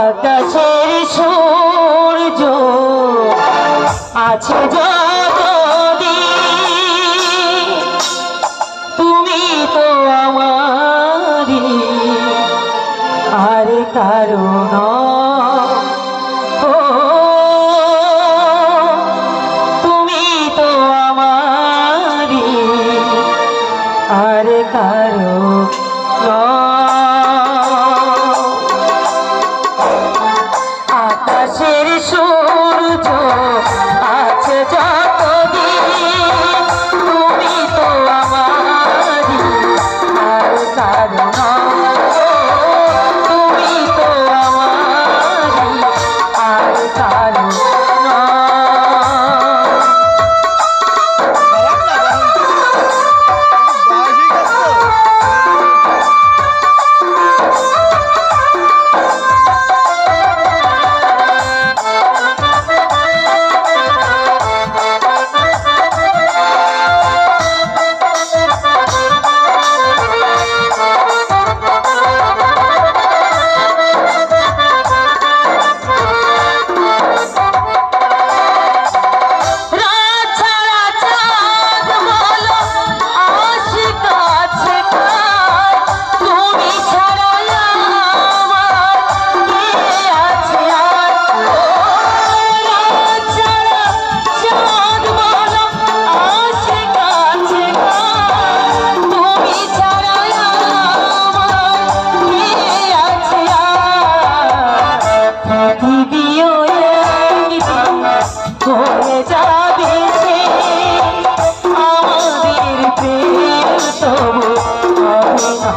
আকাশের সূর্য আছে যা ও তুমি তো আমারি আর কারণ।